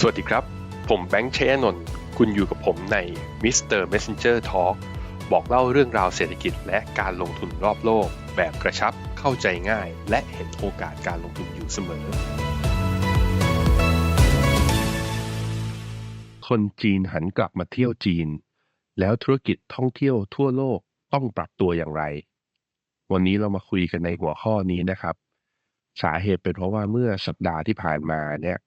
สวัสดีครับ ผมแบงค์ชัยนนท์คุณอยู่กับผมใน Mr. Messenger Talk บอกเล่าเรื่องราวเศรษฐกิจและการลงทุนรอบโลก แบบกระชับเข้าใจง่าย และเห็นโอกาสการลงทุนอยู่เสมอ คนจีนหันกลับมาเที่ยวจีน แล้วธุรกิจท่องเที่ยวทั่วโลกต้องปรับตัวอย่างไร วันนี้เรามาคุยกันในหัวข้อนี้นะครับ สาเหตุเป็นเพราะว่าเมื่อสัปดาห์ที่ผ่านมาเนี่ย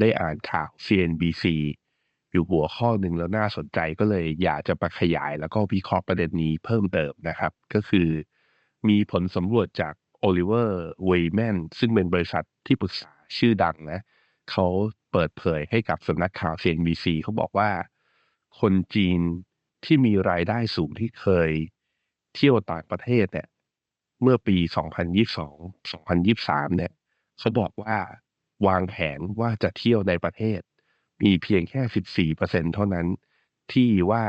ได้อ่านข่าว CNBC อยู่หัวข้อหนึ่งแล้วน่าสนใจก็เลยอยากจะมาขยายแล้วก็วิเคราะห์ประเด็นนี้เพิ่มเติมนะครับ ก็คือมีผลสำรวจจาก Oliver Wyman ซึ่งเป็นบริษัทที่ปรึกษาชื่อดังนะเขาเปิดเผยให้กับสำนักข่าว CNBC เขาบอกว่า คนจีนที่มีรายได้สูงที่เคยเที่ยวต่างประเทศเนี่ยเมื่อปี 2022 2023 เนี่ยเขาบอกว่า วางแผนว่าจะเที่ยวในประเทศ มีเพียงแค่ 14%เท่านั้น ที่ว่า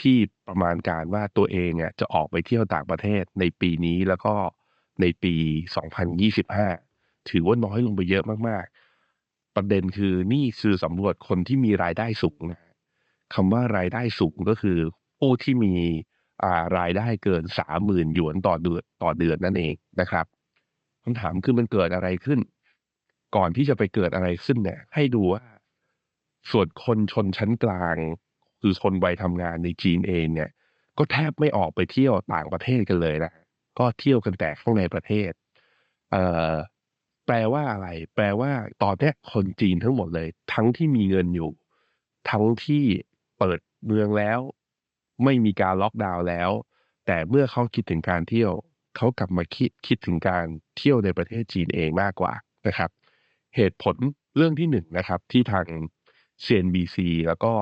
ที่ประมาณการว่าตัวเองเนี่ยจะออกไปเที่ยวต่างประเทศในปีนี้แล้วก็ในปี 2025 ถือว่าน้อยลงไปเยอะมากๆ ประเด็นคือนี่คือสำรวจคนที่มีรายได้สูงนะคำว่ารายได้สูงก็คือผู้ที่มีอ่ารายได้เกินสามหมื่นหยวนต่อเดือนต่อเดือนนั่นเองนะครับคำถามคือมันเกิดอะไรขึ้น ก่อนที่จะไปเกิดอะไรขึ้นเนี่ย ให้ดูว่าส่วนคนชนชั้นกลาง คือคนวัยทำงานในจีนเองเนี่ย ก็แทบไม่ออกไปเที่ยวต่างประเทศกันเลยนะก็เที่ยวกันแต่ข้างในประเทศ เอ่อแปลว่าอะไร แปลว่าตอนนี้คนจีนทั้งหมดเลย ทั้งที่มีเงินอยู่ ทั้งที่เปิดเมืองแล้ว ไม่มีการล็อกดาวน์แล้ว แต่เมื่อเขาคิดถึงการเที่ยวเขากลับมาคิดคิดถึงการเที่ยวในประเทศจีนเองมากกว่านะครับ เหตุผลเรื่องที่หนึ่งนะครับ ที่ทาง CNBC แล้วก็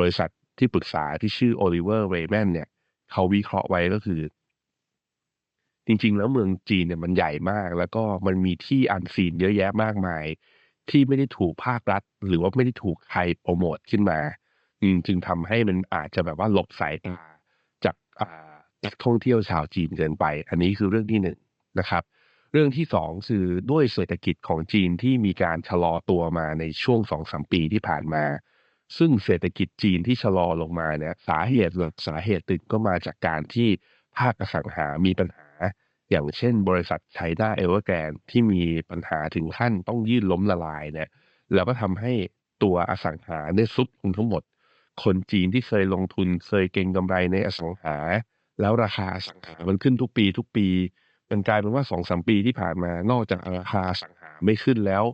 บริษัทที่ปรึกษาที่ชื่อ Oliver Wyman เนี่ย เขาวิเคราะห์ไว้ก็คือ จริง ๆ แล้วเมืองจีนเนี่ยมันใหญ่มาก แล้วก็มันมีที่อันซีนเยอะแยะมากมาย ที่ไม่ได้ถูกภาครัฐ หรือว่าไม่ได้ถูกใครโปรโมทขึ้นมาจึงทำให้มันอาจจะแบบว่าหลบสายตาจากนักท่องเที่ยวชาวจีนเกินไป อันนี้คือเรื่องที่หนึ่งนะครับ เรื่องที่สองคือด้วยเศรษฐกิจของจีนที่มีการชะลอตัวมาในช่วงสองสามปีที่ผ่านมา ซึ่งเศรษฐกิจจีนที่ชะลอลงมาเนี่ยสาเหตุหลักสาเหตุตึงก็มาจากการที่ภาคอสังหามีปัญหา อย่างเช่น บริษัทไชน่าเอเวอร์แกรนที่มีปัญหาถึงขั้นต้องยื่นล้มละลายเนี่ยแล้วก็ทำให้ตัวอสังหาเนี่ยซุดลงทั้งหมด คนจีนที่เคยลงทุนเคยเก็งกำไรในอสังหา แล้วราคาอสังหามันขึ้นทุกปีทุกปี มันกลายเป็นว่าสองสามปีที่ผ่านมานอกจากราคาสังหาไม่ขึ้นแล้ว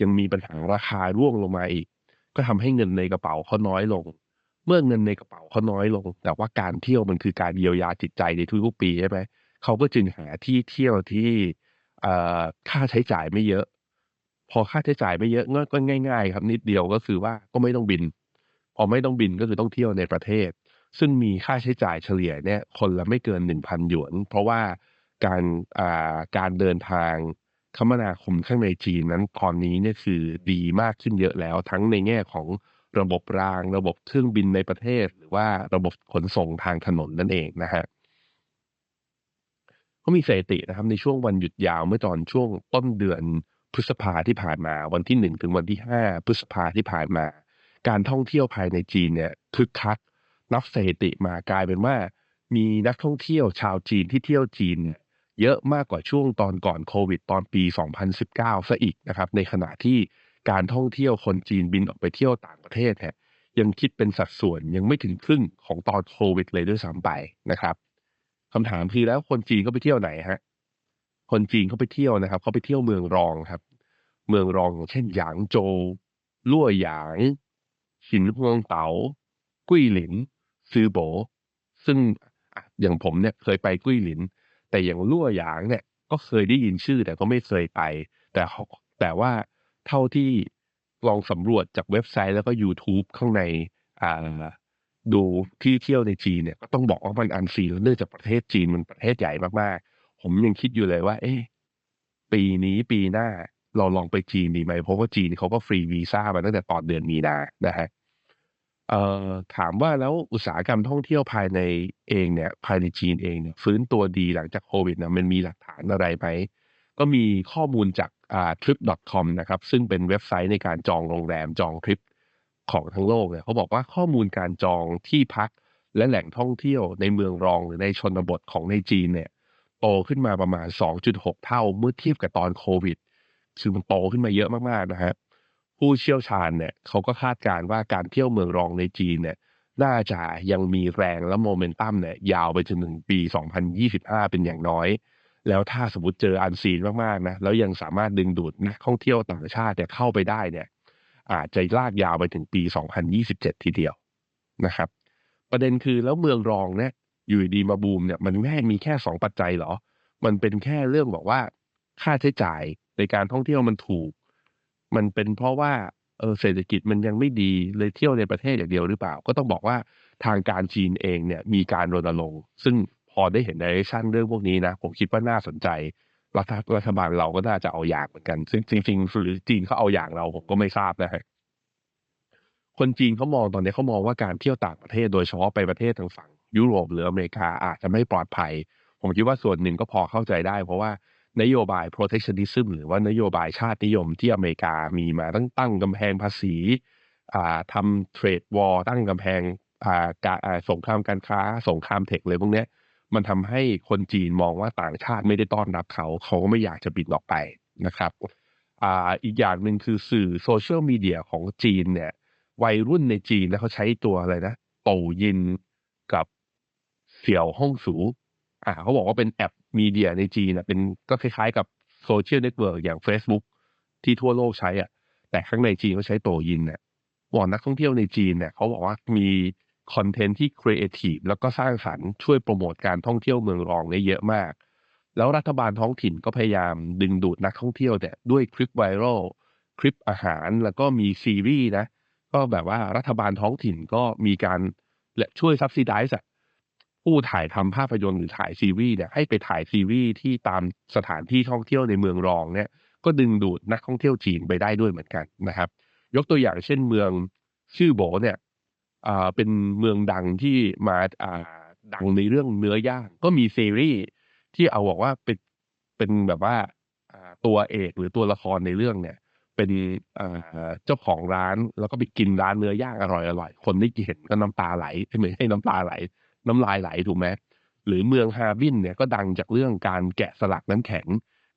ยังมีปัญหาราคาร่วงลงมาอีก ก็ทำให้เงินในกระเป๋าเขาน้อยลง เมื่อเงินในกระเป๋าเขาน้อยลง แต่ว่าการเที่ยวมันคือการเยียวยาจิตใจในทุกๆปีใช่ไหมเขาก็จึงหาที่เที่ยวที่ค่าใช้จ่ายไม่เยอะ พอค่าใช้จ่ายไม่เยอะก็ง่าย ๆ ครับนิดเดียวก็คือว่าก็ไม่ต้องบินพอไม่ต้องบินก็คือต้องเที่ยวในประเทศ ซึ่งมีค่าใช้จ่ายเฉลี่ยเนี่ยคนละไม่เกิน1,000หยวน เพราะว่า การอ่าการเดินทางคมนาคมข้างในจีนนั้นตอนนี้เนี่ยคือดีมากขึ้นเยอะแล้ว ทั้งในแง่ของระบบราง ระบบเครื่องบินในประเทศ หรือว่าระบบขนส่งทางถนนนั่นเองนะฮะก็มีสถิตินะครับในช่วงวันหยุดยาวเมื่อตอนช่วงต้นเดือนพฤษภาที่ผ่านมา วันที่1ถึงวันที่5พฤษภาที่ผ่านมา การท่องเที่ยวภายในจีนเนี่ยคึกคักนับสถิติมากลายเป็นว่า มีนักท่องเที่ยวชาวจีนที่เที่ยวจีนเนี่ย เยอะมากกว่าช่วงตอนก่อนโควิดตอนปี 2019 ซะอีกนะครับในขณะที่การท่องเที่ยวคนจีนบินออกไปเที่ยวต่างประเทศเนี่ยยังคิดเป็นสัดส่วนยังไม่ถึงครึ่งของตอนโควิดเลยด้วยซ้ำไปนะครับคำถามคือแล้วคนจีนเขาไปเที่ยวไหนฮะคนจีนเขาไปเที่ยวนะครับเขาไปเที่ยวเมืองรองครับ เมืองรองอย่างเช่นหยางโจวลั่วหยางฉินฮวงเต๋ากุ้ยหลินซือโบ ซึ่งอย่างผมเนี่ยเคยไปกุ้ยหลิน แต่อย่างลั่วหยางเนี่ยก็เคยได้ยินชื่อแต่ก็ไม่เคยไป แต่เขาแต่ว่าเท่าที่ลองสำรวจจากเว็บไซต์แล้วก็ YouTube ข้างในอ่าดูที่เที่ยวในจีนเนี่ยก็ต้องบอกว่ามันอันซีนเนื่องจากประเทศจีนมันประเทศใหญ่มากๆ ผมยังคิดอยู่เลยว่า เอ๊ะปีนี้ปีหน้าเราลองไปจีนดีไหมเพราะว่าจีนเขาก็ฟรีวีซ่ามาตั้งแต่ตอนเดือนมีนานะฮะ เอ่อถามว่าแล้วอุตสาหกรรมท่องเที่ยวภายในเองเนี่ย ภายในจีนเองเนี่ย ฟื้นตัวดีหลังจากโควิดนี่ยมันมีหลักฐานอะไรไหมก็มีข้อมูลจากอ่า trip.com นะครับ ซึ่งเป็นเว็บไซต์ในการจองโรงแรมจองทริปของทั้งโลกเนี่ยเขาบอกว่าข้อมูลการจองที่พักและแหล่งท่องเที่ยวในเมืองรองหรือในชนบทของในจีนเนี่ยโตขึ้นมาประมาณ 2.6 เท่าเมื่อเทียบกับตอนโควิด คือมันโตขึ้นมาเยอะมากๆนะครับ ผู้เชี่ยวชาญเนี่ยเขาก็คาดการณ์ว่าการเที่ยวเมืองรองในจีนเนี่ยน่าจะยังมีแรงและโมเมนตัมเนี่ยยาวไปจนถึงปี 2025 เป็นอย่างน้อย แล้วถ้าสมมติเจออันซีนมากๆนะแล้วยังสามารถดึงดูดนักท่องเที่ยวต่างชาติเนี่ยเข้าไปได้เนี่ยอาจจะลากยาวไปถึงปี 2027 ทีเดียวนะครับ ประเด็นคือแล้วเมืองรองเนี่ยอยู่ดีมาบูมเนี่ยมันแค่มีแค่สองปัจจัยเหรอ มันเป็นแค่เรื่องบอกว่า ค่าใช้จ่ายในการท่องเที่ยวมันถูก มันเป็นเพราะว่าเออเศรษฐกิจมันยังไม่ดีเลยเที่ยวในประเทศอย่างเดียวหรือเปล่า ก็ต้องบอกว่าทางการจีนเองเนี่ยมีการรณรงค์ซึ่งพอได้เห็นในชั่นเรื่องพวกนี้นะ ผมคิดว่าน่าสนใจรัฐรัฐบาลเราก็น่าจะเอาอย่างเหมือนกัน ซึ่งจริงๆหรือจีนเขาเอาอย่างเราผมก็ไม่ทราบนะฮะคนจีนเขามองตอนนี้เขามองว่าการเที่ยวต่างประเทศโดยเฉพาะไปประเทศทางฝั่ง ยุโรปหรืออเมริกาอาจจะไม่ปลอดภัย ผมคิดว่าส่วนหนึ่งก็พอเข้าใจได้ เพราะว่า นโยบาย protectionism หรือว่านโยบายชาตินิยมที่อเมริกามีมาตั้งตั้งกำแพงภาษีทำเทรดวอลตั้งกำแพงสงครามการค้า สงครามเทคเลยพวกนี้มันทำให้คนจีนมองว่าต่างชาติไม่ได้ต้อนรับเขา เขาก็ไม่อยากจะบินออกไปนะครับออีกอย่างหนึ่งคือสื่อโซเชียลมีเดียของจีนเนี่ย วัยรุ่นในจีนแล้วเขาใช้ตัวอะไรนะโตยินกับเสี่ยวห้องสู อ่าเขาบอกว่าเป็นแอปมีเดียในจีนนะเป็นก็คล้ายๆกับโซเชียลเน็ตเวิร์กอย่าง Facebook ที่ทั่วโลกใช้อะ แต่ข้างในจีนเขาใช้โตยินเนี่ยวอนนักท่องเที่ยวในจีนเนี่ยเขาบอกว่ามีคอนเทนต์ที่ครีเอทีฟแล้วก็สร้างสรรค์ช่วยโปรโมทการท่องเที่ยวเมืองรองได้เยอะมาก แล้วรัฐบาลท้องถิ่นก็พยายามดึงดูดนักท่องเที่ยวเนี่ยด้วยคลิปไวรัลคลิปอาหารแล้วก็มีซีรีส์นะ ก็แบบว่ารัฐบาลท้องถิ่นก็มีการและช่วยซับซิไดส์ ผู้ถ่ายทำภาพยนตร์หรือถ่ายซีรีส์เนี่ยให้ไปถ่ายซีรีส์ที่ตามสถานที่ท่องเที่ยวในเมืองรองเนี่ยก็ดึงดูดนักท่องเที่ยวจีนไปได้ด้วยเหมือนกันนะครับ ยกตัวอย่างเช่นเมืองชื่อโบเนี่ยเป็นเมืองดังที่มาดังในเรื่องเนื้อย่างก็มีซีรีส์ที่เอาบอกว่าเป็นเป็นแบบว่าตัวเอกหรือตัวละครในเรื่องเนี่ย เป็นเจ้าของร้านแล้วก็ไปกินร้านเนื้อย่างอร่อยๆคนได้เห็นก็น้ำตาไหลไม่ให้น้ำตาไหล น้ำลายไหลถูกไหมหรือเมืองฮาร์บินเนี่ยก็ดังจากเรื่องการแกะสลักน้ำแข็ง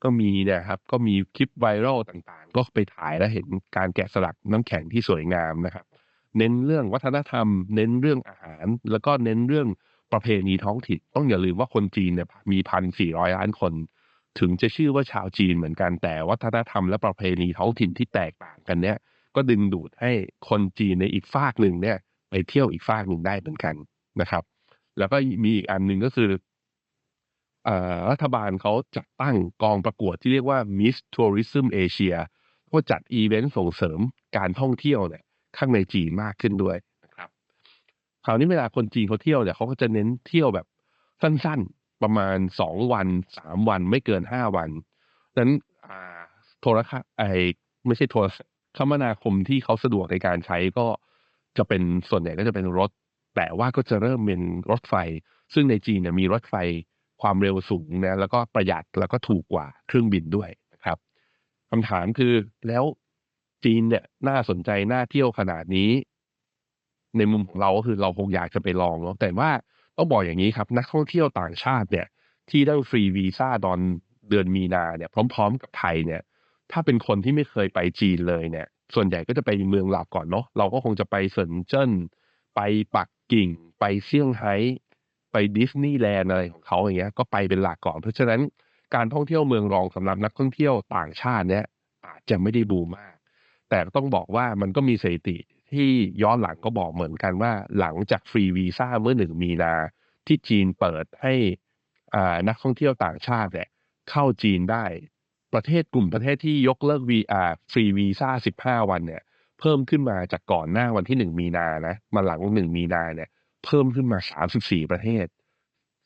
ก็มีนี่ยครับ ก็มีคลิปไวรัลต่างๆ ก็ไปถ่ายแล้วเห็นการแกะสลักน้ำแข็งที่สวยงามนะครับ เน้นเรื่องวัฒนธรรม เน้นเรื่องอาหาร แล้วก็เน้นเรื่องประเพณีท้องถิ่นต้องอย่าลืมว่าคนจีนเนี่ยมีพันสี่ร้อยล้านคน ถึงจะชื่อว่าชาวจีนเหมือนกันแต่วัฒนธรรมและประเพณีท้องถิ่นที่แตกต่างกันเนี่ย ก็ดึงดูดให้คนจีนในอีกฝากหนึ่งเนี่ย ไปเที่ยวอีกฝากหนึ่งได้เหมือนกันนะครับ แล้วก็มีอีกอันหนึ่งก็คือเอ่อรัฐบาลเขาจัดตั้งกองประกวดที่เรียกว่า Miss Tourism Asia ก็จัดอีเวนต์ส่งเสริมการท่องเที่ยวเนี่ยข้างในจีนมากขึ้นด้วยนะครับ คราวนี้เวลาคนจีนเขาเที่ยวเนี่ยเขาก็จะเน้นเที่ยวแบบสั้นๆ ประมาณสองวันสามวันไม่เกินห้าวันนั้นอ่าโทรคไอไม่ใช่โทรคมนาคมที่เขาสะดวกในการใช้ก็จะเป็นส่วนใหญ่ก็จะเป็นรถ แต่ว่าก็จะเริ่มเป็นรถไฟ ซึ่งในจีนเนี่ยมีรถไฟความเร็วสูงนะแล้วก็ประหยัดแล้วก็ถูกกว่าเครื่องบินด้วยนะครับคำถามคือแล้วจีนเนี่ยน่าสนใจน่าเที่ยวขนาดนี้ ในมุมของเราก็คือเราคงอยากจะไปลองเนาะแต่ว่าต้องบอกอย่างนี้ครับ นักท่องเที่ยวต่างชาติเนี่ย ที่ได้ฟรีวีซ่าตอนเดือนมีนาเนี่ย พร้อม ๆ กับไทยเนี่ย ถ้าเป็นคนที่ไม่เคยไปจีนเลยเนี่ย ส่วนใหญ่ก็จะไปเมืองหลักก่อนเนาะเราก็คงจะไปเซินเจิ้น ไปปักกิ่ง ไปเซี่ยงไฮ้ ไปดิสนีย์แลนด์อะไรของเขาอย่างเงี้ย ก็ไปเป็นหลักก่อน เพราะฉะนั้นการท่องเที่ยวเมืองรองสำหรับนักท่องเที่ยวต่างชาติเนี่ยอาจจะไม่ได้บูมมาก แต่ต้องบอกว่ามันก็มีสถิติที่ย้อนหลังก็บอกเหมือนกันว่า หลังจากฟรีวีซ่าเมื่อหนึ่งมีนาที่จีนเปิดให้อ่านักท่องเที่ยวต่างชาติเนี่ยเข้าจีนได้ประเทศกลุ่มประเทศที่ยกเลิก VR ฟรีวีซ่า15 วันเนี่ย เพิ่มขึ้นมาจากก่อนหน้าวันที่หนึ่งมีนานะมาหลังวันหนึ่งมีนาเนี่ย เพิ่มขึ้นมา34ประเทศ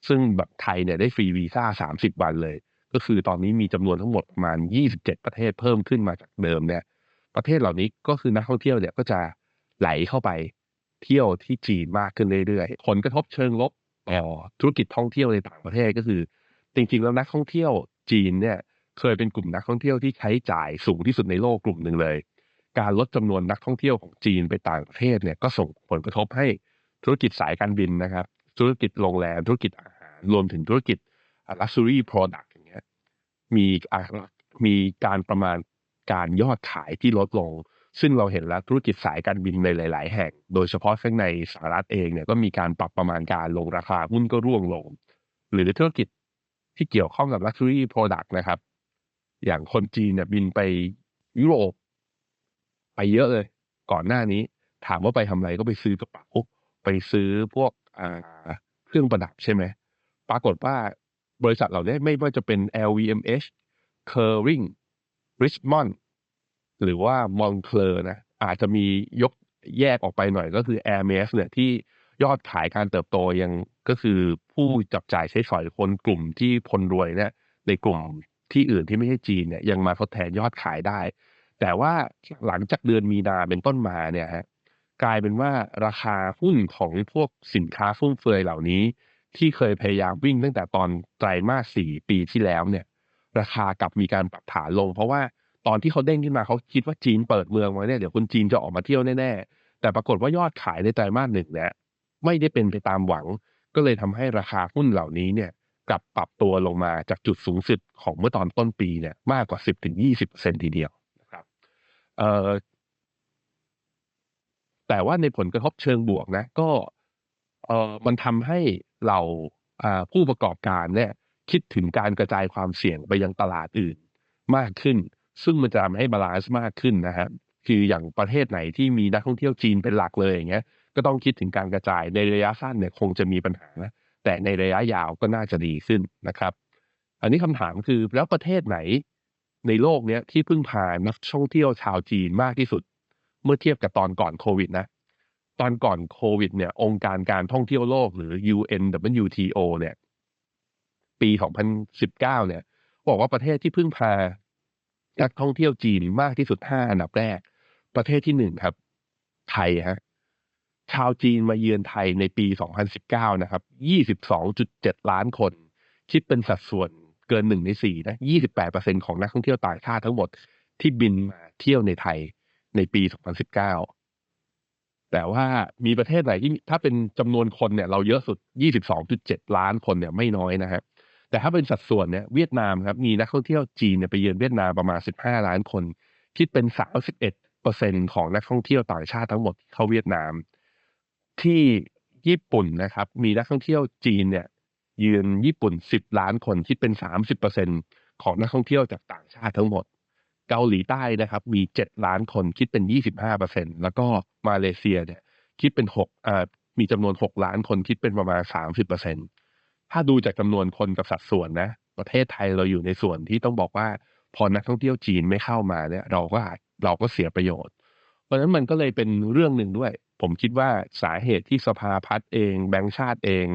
ซึ่งแบบไทยเนี่ยได้ฟรีวีซ่า30วันเลย ก็คือตอนนี้มีจำนวนทั้งหมดประมาณ27ประเทศเพิ่มขึ้นมาจากเดิมเนี่ย ประเทศเหล่านี้ก็คือนักท่องเที่ยวเนี่ยก็จะไหลเข้าไปเที่ยวที่จีนมากขึ้นเรื่อยๆผลกระทบเชิงลบต่อธุรกิจท่องเที่ยวในต่างประเทศก็คือ จริงๆแล้วนักท่องเที่ยวจีนเนี่ยเคยเป็นกลุ่มนักท่องเที่ยวที่ใช้จ่ายสูงที่สุดในโลกกลุ่มหนึ่งเลย การลดจำนวนนักท่องเที่ยวของจีนไปต่างประเทศเนี่ยก็ส่งผลกระทบให้ธุรกิจสายการบินนะครับ ธุรกิจโรงแรม ธุรกิจอาหาร รวมถึงธุรกิจ luxury product อย่างเงี้ยมีมีการประมาณการยอดขายที่ลดลง ซึ่งเราเห็นแล้วธุรกิจสายการบินในหลาย ๆ แห่ง โดยเฉพาะข้างในสหรัฐเองเนี่ยก็มีการปรับประมาณการลงราคาหุ้นก็ร่วงลง หรือธุรกิจที่เกี่ยวข้องกับ luxury product นะครับ อย่างคนจีนเนี่ยบินไปยุโรป ไปเยอะเลย ก่อนหน้านี้ ถามว่าไปทำอะไรก็ไปซื้อกระเป๋าไปซื้อพวกอ่าเครื่องประดับใช่ไหมปรากฏว่าบริษัทเหล่านี้ไม่ว่าจะเป็น LVMH Kering Richmond หรือว่า Moncler นะอาจจะมียกแยกออกไปหน่อยก็คือ Hermes เนี่ยที่ยอดขายการเติบโตยังก็คือผู้จับจ่ายใช้สอยคนกลุ่มที่คนรวยเนี่ยในกลุ่มที่อื่นที่ไม่ใช่จีนเนี่ยยังมาทดแทนยอดขายได้ แต่ว่าหลังจากเดือนมีนาเป็นต้นมาเนี่ยฮะกลายเป็นว่าราคาหุ้นของพวกสินค้าฟุ่มเฟือยเหล่านี้ ที่เคยพยายามวิ่งตั้งแต่ตอนไตรมาสสี่ปีที่แล้วเนี่ย ราคากลับมีการปรับฐานลง เพราะว่าตอนที่เขาเด้งขึ้นมาเขาคิดว่าจีนเปิดเมืองมาเนี่ยเดี๋ยวคนจีนจะออกมาเที่ยวแน่ๆแต่ปรากฏว่ายอดขายในไตรมาสหนึ่งเนี่ยไม่ได้เป็นไปตามหวัง ก็เลยทำให้ราคาหุ้นเหล่านี้เนี่ยกลับปรับตัวลงมาจากจุดสูงสุดของเมื่อตอนต้นปีเนี่ยมากกว่า 10-20%ทีเดียวนะครับเอ่อ แต่ว่าในผลกระทบเชิงบวกนะ ก็เออมันทำให้เราอ่าผู้ประกอบการเนี่ย คิดถึงการกระจายความเสี่ยงไปยังตลาดอื่นมากขึ้น ซึ่งมันจะทำให้บาลานซ์มากขึ้นนะฮะคืออย่างประเทศไหนที่มีนักท่องเที่ยวจีนเป็นหลักเลยอย่างเงี้ยก็ต้องคิดถึงการกระจายในระยะสั้นเนี่ยคงจะมีปัญหานะแต่ในระยะยาวก็น่าจะดีขึ้นนะครับ อันนี้คำถามคือแล้วประเทศไหน ในโลกเนี้ยที่พึ่งพานักท่องเที่ยวชาวจีนมากที่สุด เมื่อเทียบกับตอนก่อนโควิดนะ ตอนก่อนโควิดเนี่ย องค์การการท่องเที่ยวโลกหรือ UNWTO เนี่ย ปี 2019 เนี่ย บอกว่าประเทศที่พึ่งพานักท่องเที่ยวจีนมากที่สุด 5 อันดับแรก ประเทศที่หนึ่งครับ ไทยฮะชาวจีนมาเยือนไทยในปี 2019 นะครับ 22.7 ล้านคน คิดเป็นสัดส่วน เกินหนึ่งในสี่นะ28%ของนักท่องเที่ยวต่างชาติทั้งหมดที่บินมาเที่ยวในไทยในปี2019แต่ว่ามีประเทศไหนที่ถ้าเป็นจำนวนคนเนี่ย เราเยอะสุด22.7ล้านคนเนี่ยไม่น้อยนะฮะแต่ถ้าเป็นสัดส่วนเนี่ยเวียดนามครับมีนักท่องเที่ยวจีนเนี่ยไปเยือนเวียดนามประมาณ15ล้านคน คิดเป็น31%ของนักท่องเที่ยวต่างชาติทั้งหมดที่เข้าเวียดนาม ที่ญี่ปุ่นนะครับ มีนักท่องเที่ยวจีนเนี่ย ยืนญี่ปุ่น 10 ล้านคนคิดเป็น 30%ของนักท่องเที่ยวจากต่างชาติทั้งหมด เกาหลีใต้นะครับมี 7 ล้านคนคิดเป็น 25%แล้วก็มาเลเซียเนี่ยคิดเป็น6อ่ามีจำนวน 6 ล้านคนคิดเป็นประมาณ 30%ถ้าดูจากจำนวนคนกับสัดส่วนนะ ประเทศไทยเราอยู่ในส่วนที่ต้องบอกว่าพอนักท่องเที่ยวจีนไม่เข้ามาเนี่ยเราก็อาจเราก็เสียประโยชน์ เพราะฉะนั้นมันก็เลยเป็นเรื่องหนึ่งด้วย ผมคิดว่าสาเหตุที่สภาพัฒน์เอง แบงก์ชาติเอง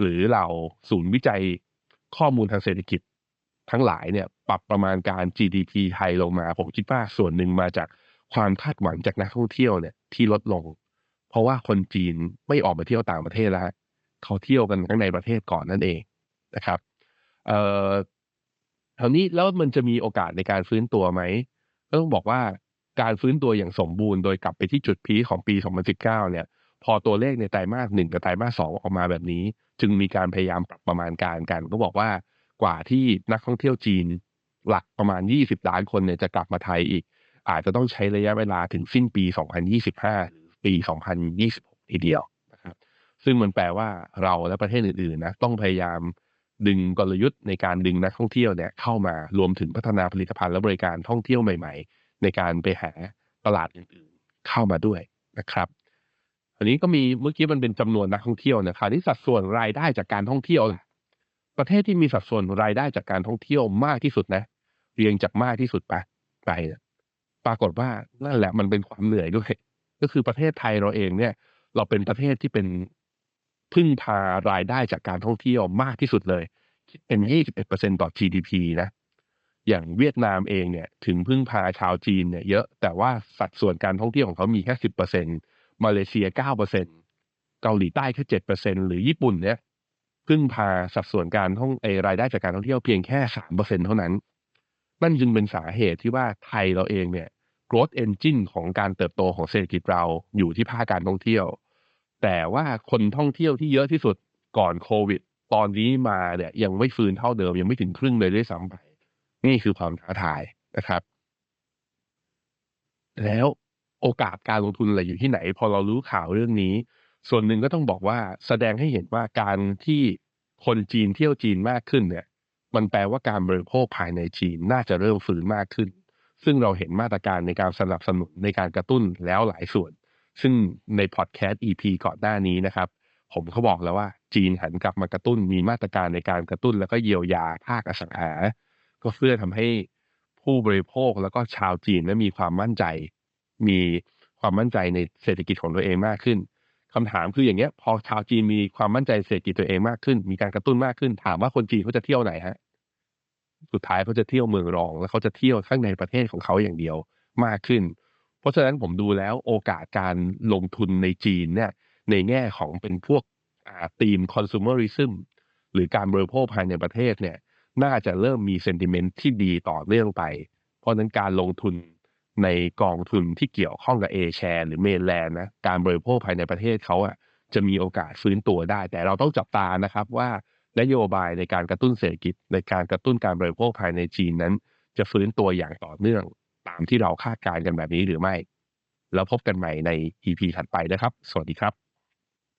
หรือเราศูนย์วิจัยข้อมูลทางเศรษฐกิจทั้งหลายเนี่ยปรับประมาณการ GDP ไทยลงมา ผมคิดว่าส่วนหนึ่งมาจากความคาดหวังจากนักท่องเที่ยวเนี่ยที่ลดลง เพราะว่าคนจีนไม่ออกมาเที่ยวต่างประเทศแล้วเขาเที่ยวกันข้างในประเทศก่อนนั่นเองนะครับเอ่อคราวนี้แล้วมันจะมีโอกาสในการฟื้นตัวไหมก็ต้องบอกว่าการฟื้นตัวอย่างสมบูรณ์โดยกลับไปที่จุดพีของปี 2019 เนี่ย พอตัวเลขในไตรมาสหนึ่งกับไตรมาสสองออกมาแบบนี้ จึงมีการพยายามปรับประมาณการกัน ก็บอกว่ากว่าที่นักท่องเที่ยวจีนหลักประมาณ 20 ล้านคนเนี่ยจะกลับมาไทยอีก อาจจะต้องใช้ระยะเวลาถึงสิ้นปี 2025 หรือปี 2026 ทีเดียวนะครับซึ่งมันแปลว่าเราและประเทศอื่นๆนะต้องพยายามดึงกลยุทธ์ในการดึงนักท่องเที่ยวเนี่ยเข้ามารวมถึงพัฒนาผลิตภัณฑ์และบริการท่องเที่ยวใหม่ ๆ ในการไปหาตลาดอื่นๆเข้ามาด้วยนะครับ อันนี้ก็มีเมื่อกี้มันเป็นจำนวนนักท่องเที่ยวนะคราวนี้สัดส่วนรายได้จากการท่องเที่ยวล่ะประเทศที่มีสัดส่วนรายได้จากการท่องเที่ยวมากที่สุดนะ เรียงจากมากที่สุดไปไปปรากฏว่านั่นแหละมันเป็นความเหนื่อยด้วย ก็คือประเทศไทยเราเองเนี่ย เราเป็นประเทศที่เป็นพึ่งพารายได้จากการท่องเที่ยวมากที่สุดเลยคิดเป็น21%ต่อ GDP นะ อย่างเวียดนามเองเนี่ย ถึงพึ่งพาชาวจีนเนี่ยเยอะแต่ว่าสัดส่วนการท่องเที่ยวของเขามีแค่10% มาเลเซีย9%เกาหลีใต้แค่7%หรือญี่ปุ่นเนี่ยพึ่งพาสัดส่วนการท่องเอรายได้จากการท่องเที่ยวเพียงแค่3%เท่านั้น นั่นจึงเป็นสาเหตุที่ว่าไทยเราเองเนี่ย growth engine ของการเติบโตของเศรษฐกิจเราอยู่ที่ภาคการท่องเที่ยว แต่ว่าคนท่องเที่ยวที่เยอะที่สุดก่อนโควิด ตอนนี้มาเนี่ยยังไม่ฟื้นเท่าเดิมยังไม่ถึงครึ่งเลยด้วยซ้ำไปนี่คือความท้าทายนะครับ แล้ว โอกาสการลงทุนอะไรอยู่ที่ไหน พอเรารู้ข่าวเรื่องนี้ ส่วนหนึ่งก็ต้องบอกว่าแสดงให้เห็นว่าการที่คนจีนเที่ยวจีนมากขึ้นเนี่ย มันแปลว่าการบริโภคภายในจีนน่าจะเริ่มฟื้นมากขึ้น ซึ่งเราเห็นมาตรการในการสนับสนุนในการกระตุ้นแล้วหลายส่วน ซึ่งในพอดแคสต์ EP ก่อนหน้านี้นะครับ ผมเขาบอกแล้วว่าจีนหันกลับมากระตุ้นมีมาตรการในการกระตุ้น แล้วก็เยียวยาภาคอสังหา ก็เพื่อทำให้ผู้บริโภคแล้วก็ชาวจีนนั้นมีความมั่นใจ มีความมั่นใจในเศรษฐกิจของตัวเองมากขึ้นคำถามคืออย่างเงี้ย พอชาวจีนมีความมั่นใจเศรษฐกิจตัวเองมากขึ้น มีการกระตุ้นมากขึ้น ถามว่าคนจีนเขาจะเที่ยวไหนฮะ สุดท้ายเขาจะเที่ยวเมืองรอง แล้วเขาจะเที่ยวข้างในประเทศของเขาอย่างเดียวมากขึ้น เพราะฉะนั้นผมดูแล้วโอกาสการลงทุนในจีนเนี่ย ในแง่ของเป็นพวกธีม consumerism หรือการบริโภคภายในประเทศเนี่ย น่าจะเริ่มมี sentiment ที่ดีต่อเนื่องไป เพราะฉะนั้นการลงทุน ในกองทุนที่เกี่ยวข้องกับเอแชร์หรือเมลแลนนะการบริโภคภายในประเทศเขาอะจะมีโอกาสฟื้นตัวได้ แต่เราต้องจับตานะครับว่านโยบายในการกระตุ้นเศรษฐกิจในการกระตุ้นการบริโภคภายในจีนนั้น จะฟื้นตัวอย่างต่อเนื่องตามที่เราคาดการณ์กันแบบนี้หรือไม่ แล้วพบกันใหม่ใน EP ถัดไปนะครับ สวัสดีครับ